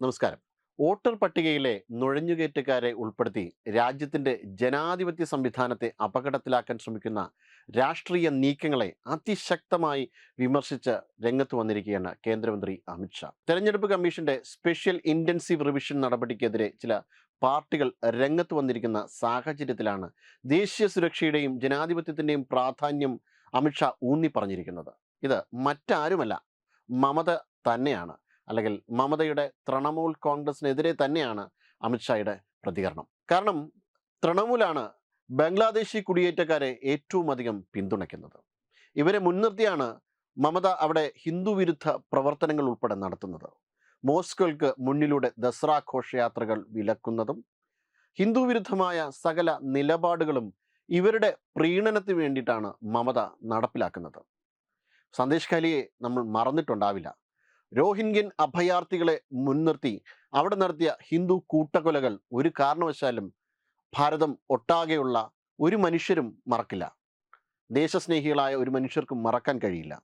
നമസ്കാരം. വോട്ടർ പട്ടികയിലെ നുഴഞ്ഞുകയറ്റക്കാരെ ഉൾപ്പെടുത്തി രാജ്യത്തിന്റെ ജനാധിപത്യ സംവിധാനത്തെ അപകടത്തിലാക്കാൻ ശ്രമിക്കുന്ന രാഷ്ട്രീയ നീക്കങ്ങളെ അതിശക്തമായി വിമർശിച്ച് രംഗത്ത് വന്നിരിക്കുകയാണ് കേന്ദ്രമന്ത്രി അമിത്ഷാ തെരഞ്ഞെടുപ്പ് കമ്മീഷന്റെ സ്പെഷ്യൽ ഇന്റൻസീവ് റിവിഷൻ നടപടിക്കെതിരെ ചില പാർട്ടികൾ രംഗത്ത് വന്നിരിക്കുന്ന സാഹചര്യത്തിലാണ് ദേശീയ സുരക്ഷയുടെയും ജനാധിപത്യത്തിന്റെയും പ്രാധാന്യം അമിത്ഷാ ഊന്നി പറഞ്ഞിരിക്കുന്നത് ഇത് മറ്റാരുമല്ല മമത തന്നെയാണ്. അല്ലെങ്കിൽ മമതയുടെ തൃണമൂൽ കോൺഗ്രസിനെതിരെ തന്നെയാണ് അമിത്ഷായുടെ പ്രതികരണം. കാരണം തൃണമൂലാണ് ബംഗ്ലാദേശി കുടിയേറ്റക്കാരെ ഏറ്റവും അധികം പിന്തുണയ്ക്കുന്നത്. ഇവരെ മുൻനിർത്തിയാണ് മമത അവിടെ ഹിന്ദു വിരുദ്ധ പ്രവർത്തനങ്ങൾ ഉൾപ്പെടെ നടത്തുന്നത്. മോസ്കോയ്ക്ക് മുന്നിലൂടെ ദസറ ഘോഷയാത്രകൾ വിലക്കുന്നതും ഹിന്ദു വിരുദ്ധമായ സകല നിലപാടുകളും ഇവരുടെ പ്രീണനത്തിന് വേണ്ടിയിട്ടാണ് മമത നടപ്പിലാക്കുന്നത്. സന്ദേശ് ഖാലിയെ നമ്മൾ മറന്നിട്ടുണ്ടാവില്ല. രോഹിംഗ്യൻ അഭയാർത്ഥികളെ മുൻനിർത്തി അവിടെ നടത്തിയ ഹിന്ദു കൂട്ടക്കൊലകൾ ഒരു കാരണവശാലും ഭാരതം ഒട്ടാകെയുള്ള ഒരു മനുഷ്യരും മറക്കില്ല. ദേശസ്നേഹികളായ ഒരു മനുഷ്യർക്കും മറക്കാൻ കഴിയില്ല.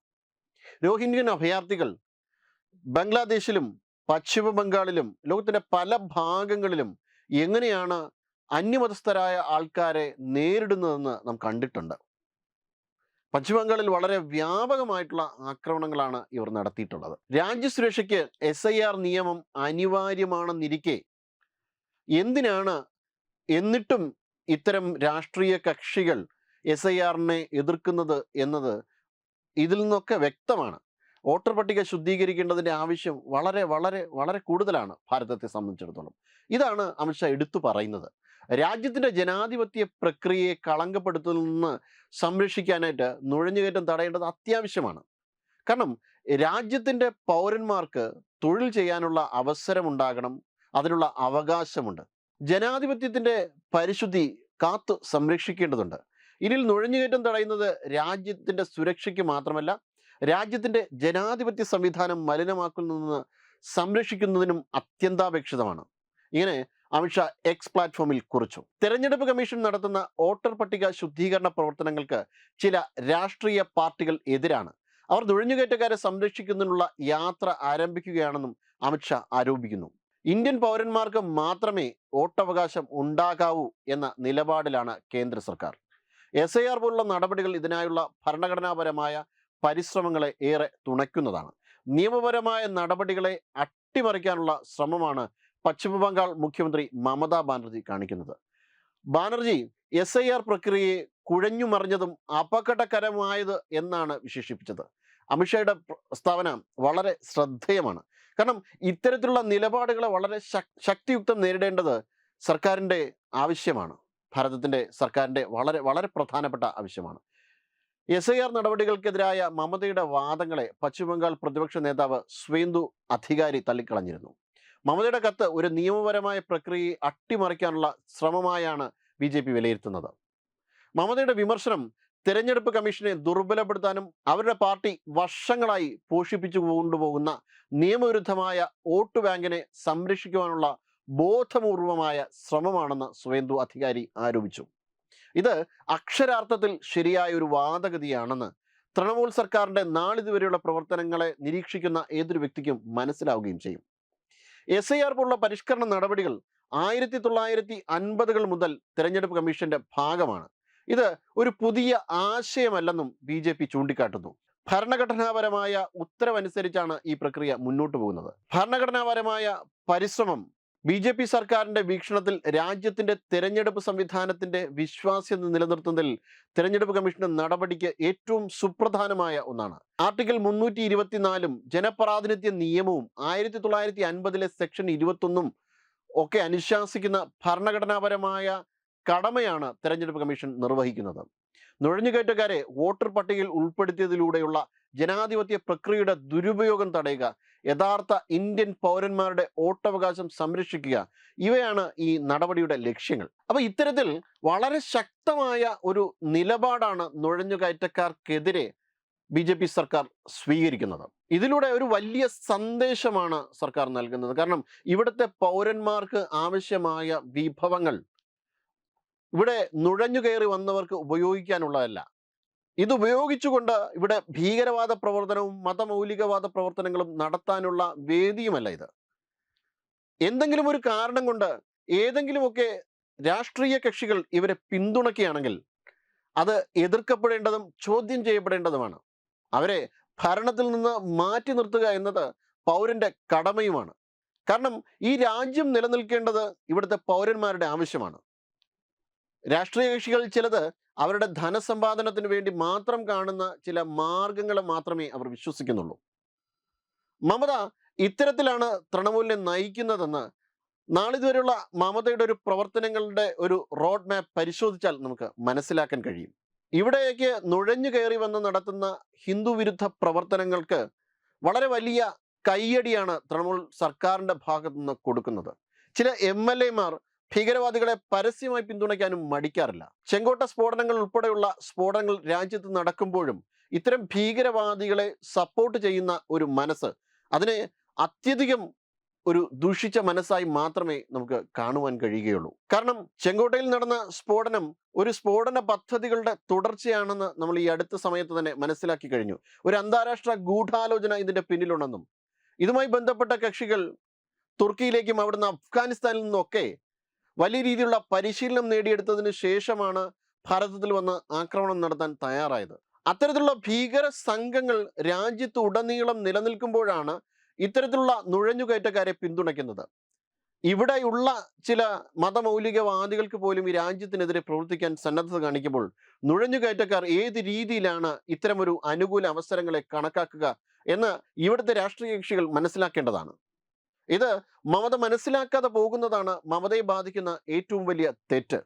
രോഹിംഗ്യൻ അഭയാർത്ഥികൾ ബംഗ്ലാദേശിലും പശ്ചിമ ബംഗാളിലും ലോകത്തിന്റെ പല ഭാഗങ്ങളിലും എങ്ങനെയാണ് അന്യമതസ്ഥരായ ആൾക്കാരെ നേരിടുന്നതെന്ന് നാം കണ്ടിട്ടുണ്ട്. പശ്ചിമ ബംഗാളിൽ വളരെ വ്യാപകമായിട്ടുള്ള ആക്രമണങ്ങളാണ് ഇവർ നടത്തിയിട്ടുള്ളത്. രാജ്യസുരക്ഷയ്ക്ക് എസ് ഐ ആർ നിയമം അനിവാര്യമാണെന്നിരിക്കെ എന്തിനാണ് എന്നിട്ടും ഇത്തരം രാഷ്ട്രീയ കക്ഷികൾ എസ് ഐ ആറിനെ എതിർക്കുന്നത് എന്നത് ഇതിൽ നിന്നൊക്കെ വ്യക്തമാണ്. വോട്ടർ പട്ടിക ശുദ്ധീകരിക്കേണ്ടതിന്റെ ആവശ്യം വളരെ വളരെ വളരെ കൂടുതലാണ് ഭാരതത്തെ സംബന്ധിച്ചിടത്തോളം. ഇതാണ് അമിത്ഷാ എടുത്തു പറയുന്നത്. രാജ്യത്തിന്റെ ജനാധിപത്യ പ്രക്രിയയെ കളങ്കപ്പെടുത്തുന്ന നിന്ന് സംരക്ഷിക്കാനായിട്ട് നുഴഞ്ഞുകയറ്റം തടയേണ്ടത് അത്യാവശ്യമാണ്. കാരണം രാജ്യത്തിന്റെ പൗരന്മാർക്ക് തൊഴിൽ ചെയ്യാനുള്ള അവസരമുണ്ടാകണം അതിനുള്ള അവകാശമുണ്ട്. ജനാധിപത്യത്തിന്റെ പരിശുദ്ധി കാത്തു സംരക്ഷിക്കേണ്ടതുണ്ട്. ഇതിൽ നുഴഞ്ഞുകയറ്റം തടയുന്നത് രാജ്യത്തിന്റെ സുരക്ഷയ്ക്ക് മാത്രമല്ല രാജ്യത്തിന്റെ ജനാധിപത്യ സംവിധാനം മലിനമാക്കുന്നതിന് സംരക്ഷിക്കുന്നതിനും അത്യന്താപേക്ഷിതമാണ്. ഇങ്ങനെ അമിത്ഷാ എക്സ് പ്ലാറ്റ്ഫോമിൽ കുറിച്ചു. തെരഞ്ഞെടുപ്പ് കമ്മീഷൻ നടത്തുന്ന വോട്ടർ പട്ടിക ശുദ്ധീകരണ പ്രവർത്തനങ്ങൾക്ക് ചില രാഷ്ട്രീയ പാർട്ടികൾ എതിരാണ്. അവർ നുഴഞ്ഞുകയറ്റക്കാരെ സംരക്ഷിക്കുന്നതിനുള്ള യാത്ര ആരംഭിക്കുകയാണെന്നും അമിത്ഷാ ആരോപിക്കുന്നു. ഇന്ത്യൻ പൗരന്മാർക്ക് മാത്രമേ വോട്ടവകാശം ഉണ്ടാകാവൂ എന്ന നിലപാടിലാണ് കേന്ദ്ര സർക്കാർ. എസ് ഐ ആർ പോലുള്ള നടപടികൾ ഇതിനായുള്ള ഭരണഘടനാപരമായ പരിശ്രമങ്ങളെ ഏറെ തുണയ്ക്കുന്നതാണ്. നിയമപരമായ നടപടികളെ അട്ടിമറിക്കാനുള്ള ശ്രമമാണ് പശ്ചിമ ബംഗാൾ മുഖ്യമന്ത്രി മമതാ ബാനർജി കാണിക്കുന്നത്. ബാനർജി എസ് ഐ ആർ പ്രക്രിയയെ കുഴഞ്ഞു മറിഞ്ഞതും അപകടകരമായത് എന്നാണ് വിശേഷിപ്പിച്ചത്. അമിത്ഷായുടെ പ്രസ്താവന വളരെ ശ്രദ്ധേയമാണ്. കാരണം ഇത്തരത്തിലുള്ള നിലപാടുകളെ വളരെ ശക്തിയുക്തം നേരിടേണ്ടത് സർക്കാരിന്റെ ആവശ്യമാണ്. ഭാരതത്തിന്റെ സർക്കാരിന്റെ വളരെ വളരെ പ്രധാനപ്പെട്ട ആവശ്യമാണ്. എസ് ഐ ആർ നടപടികൾക്കെതിരായ മമതയുടെ വാദങ്ങളെ പശ്ചിമബംഗാൾ പ്രതിപക്ഷ നേതാവ് സ്വേന്ദു അധികാരി തള്ളിക്കളഞ്ഞിരുന്നു. മമതയുടെ കത്ത് ഒരു നിയമപരമായ പ്രക്രിയയെ അട്ടിമറിക്കാനുള്ള ശ്രമമായാണ് ബി ജെ പി വിലയിരുത്തുന്നത്. മമതയുടെ വിമർശനം തെരഞ്ഞെടുപ്പ് കമ്മീഷനെ ദുർബലപ്പെടുത്താനും അവരുടെ പാർട്ടി വർഷങ്ങളായി പോഷിപ്പിച്ചു കൊണ്ടുപോകുന്ന നിയമവിരുദ്ധമായ വോട്ട് ബാങ്കിനെ സംരക്ഷിക്കുവാനുള്ള ബോധപൂർവമായ ശ്രമമാണെന്ന് സുവേന്ദു അധികാരി ആരോപിച്ചു. ഇത് അക്ഷരാർത്ഥത്തിൽ ശരിയായ ഒരു വാദഗതിയാണെന്ന് തൃണമൂൽ സർക്കാരിന്റെ നാളിതുവരെയുള്ള പ്രവർത്തനങ്ങളെ നിരീക്ഷിക്കുന്ന ഏതൊരു വ്യക്തിക്കും മനസ്സിലാവുകയും ചെയ്യും. എസ് ഐ ആർ പോലുള്ള പരിഷ്കരണ നടപടികൾ ആയിരത്തി തൊള്ളായിരത്തി അൻപതുകൾ മുതൽ തെരഞ്ഞെടുപ്പ് കമ്മീഷന്റെ ഭാഗമാണ്. ഇത് ഒരു പുതിയ ആശയമല്ലെന്നും ബി ജെ പി ചൂണ്ടിക്കാട്ടുന്നു. ഭരണഘടനാപരമായ ഉത്തരവനുസരിച്ചാണ് ഈ പ്രക്രിയ മുന്നോട്ട് പോകുന്നത്. ഭരണഘടനാപരമായ പരിശ്രമം ബി ജെ പി സർക്കാരിന്റെ വീക്ഷണത്തിൽ രാജ്യത്തിന്റെ തെരഞ്ഞെടുപ്പ് സംവിധാനത്തിന്റെ വിശ്വാസ്യത നിലനിർത്തുന്നതിൽ തെരഞ്ഞെടുപ്പ് കമ്മീഷന്റെ നടപടിക്ക് ഏറ്റവും സുപ്രധാനമായ ഒന്നാണ്. ആർട്ടിക്കിൾ മുന്നൂറ്റി ഇരുപത്തിനാലും ജനപ്രാതിനിധ്യ നിയമവും ആയിരത്തി തൊള്ളായിരത്തി അൻപതിലെ സെക്ഷൻ ഇരുപത്തൊന്നും ഒക്കെ അനുശാസിക്കുന്ന ഭരണഘടനാപരമായ കടമയാണ് തെരഞ്ഞെടുപ്പ് കമ്മീഷൻ നിർവഹിക്കുന്നത്. നുഴഞ്ഞുകയറ്റക്കാരെ വോട്ടർ പട്ടികയിൽ ഉൾപ്പെടുത്തിയതിലൂടെയുള്ള ജനാധിപത്യ പ്രക്രിയയുടെ ദുരുപയോഗം തടയുക യഥാർത്ഥ ഇന്ത്യൻ പൗരന്മാരുടെ വോട്ടവകാശം സംരക്ഷിക്കുക. ഇവയാണ് ഈ നടപടിയുടെ ലക്ഷ്യങ്ങൾ. അപ്പൊ ഇത്തരത്തിൽ വളരെ ശക്തമായ ഒരു നിലപാടാണ് നുഴഞ്ഞുകയറ്റക്കാർക്കെതിരെ ബി ജെ പി സർക്കാർ സ്വീകരിക്കുന്നത്. ഇതിലൂടെ ഒരു വലിയ സന്ദേശമാണ് സർക്കാർ നൽകുന്നത്. കാരണം ഇവിടുത്തെ പൗരന്മാർക്ക് ആവശ്യമായ വിഭവങ്ങൾ ഇവിടെ നുഴഞ്ഞു കയറി വന്നവർക്ക് ഉപയോഗിക്കാനുള്ളതല്ല. ഇത് ഉപയോഗിച്ചുകൊണ്ട് ഇവിടെ ഭീകരവാദ പ്രവർത്തനവും മതമൗലികവാദ പ്രവർത്തനങ്ങളും നടത്താനുള്ള വേദിയുമല്ല ഇത്. എന്തെങ്കിലും ഒരു കാരണം കൊണ്ട് ഏതെങ്കിലുമൊക്കെ രാഷ്ട്രീയ കക്ഷികൾ ഇവരെ പിന്തുണയ്ക്കുകയാണെങ്കിൽ അത് എതിർക്കപ്പെടേണ്ടതും ചോദ്യം ചെയ്യപ്പെടേണ്ടതുമാണ്. അവരെ ഭരണത്തിൽ നിന്ന് മാറ്റി നിർത്തുക എന്നത് പൗരന്റെ കടമയുമാണ്. കാരണം ഈ രാജ്യം നിലനിൽക്കേണ്ടത് ഇവിടുത്തെ പൗരന്മാരുടെ ആവശ്യമാണ്. രാഷ്ട്രീയ കക്ഷികൾ ചിലത് അവരുടെ ധനസമ്പാദനത്തിന് വേണ്ടി മാത്രം കാണുന്ന ചില മാർഗങ്ങളെ മാത്രമേ അവർ വിശ്വസിക്കുന്നുള്ളൂ. മമത ഇത്തരത്തിലാണ് തൃണമൂലിനെ നയിക്കുന്നതെന്ന് നാളിതുവരെയുള്ള മമതയുടെ ഒരു പ്രവർത്തനങ്ങളുടെ ഒരു റോഡ് മാപ്പ് പരിശോധിച്ചാൽ നമുക്ക് മനസ്സിലാക്കാൻ കഴിയും. ഇവിടേക്ക് നുഴഞ്ഞു കയറി വന്ന് നടത്തുന്ന ഹിന്ദു വിരുദ്ധ പ്രവർത്തനങ്ങൾക്ക് വളരെ വലിയ കയ്യടിയാണ് തൃണമൂൽ സർക്കാരിന്റെ ഭാഗത്തു നിന്ന് കൊടുക്കുന്നത്. ചില എം എൽ എമാർ ഭീകരവാദികളെ പരസ്യമായി പിന്തുണയ്ക്കാനും മടിക്കാറില്ല. ചെങ്കോട്ട സ്ഫോടനങ്ങൾ ഉൾപ്പെടെയുള്ള സ്ഫോടനങ്ങൾ രാജ്യത്ത് നടക്കുമ്പോഴും ഇത്തരം ഭീകരവാദികളെ സപ്പോർട്ട് ചെയ്യുന്ന ഒരു മനസ്സ് അതിനെ അത്യധികം ഒരു ദൂഷിച്ച മനസ്സായി മാത്രമേ നമുക്ക് കാണുവാൻ കഴിയുകയുള്ളൂ. കാരണം ചെങ്കോട്ടയിൽ നടന്ന സ്ഫോടനം ഒരു സ്ഫോടന പദ്ധതികളുടെ തുടർച്ചയാണെന്ന് നമ്മൾ ഈ അടുത്ത സമയത്ത് തന്നെ മനസ്സിലാക്കി കഴിഞ്ഞു. ഒരു അന്താരാഷ്ട്ര ഗൂഢാലോചന ഇതിന്റെ പിന്നിലുണ്ടെന്നും ഇതുമായി ബന്ധപ്പെട്ട കക്ഷികൾ തുർക്കിയിലേക്കും അവിടുന്ന് അഫ്ഗാനിസ്ഥാനിൽ നിന്നൊക്കെ വലിയ രീതിയിലുള്ള പരിശീലനം നേടിയെടുത്തതിന് ശേഷമാണ് ഭാരതത്തിൽ വന്ന് ആക്രമണം നടത്താൻ തയ്യാറായത്. അത്തരത്തിലുള്ള ഭീകര സംഘങ്ങൾ രാജ്യത്ത് ഉടനീളം നിലനിൽക്കുമ്പോഴാണ് ഇത്തരത്തിലുള്ള നുഴഞ്ഞുകയറ്റക്കാരെ പിന്തുണയ്ക്കുന്നത്. ഇവിടെയുള്ള ചില മതമൗലികവാദികൾക്ക് പോലും ഈ രാജ്യത്തിനെതിരെ പ്രവർത്തിക്കാൻ സന്നദ്ധത കാണിക്കുമ്പോൾ നുഴഞ്ഞുകയറ്റക്കാർ ഏത് രീതിയിലാണ് ഇത്തരമൊരു അനുകൂല അവസരങ്ങളെ കണക്കാക്കുക എന്ന് ഇവിടുത്തെ രാഷ്ട്രീയ കക്ഷികൾ മനസ്സിലാക്കേണ്ടതാണ്. ഇത് മമത മനസ്സിലാക്കാതെ പോകുന്നതാണ് മമതയെ ബാധിക്കുന്ന ഏറ്റവും വലിയ തെറ്റ്.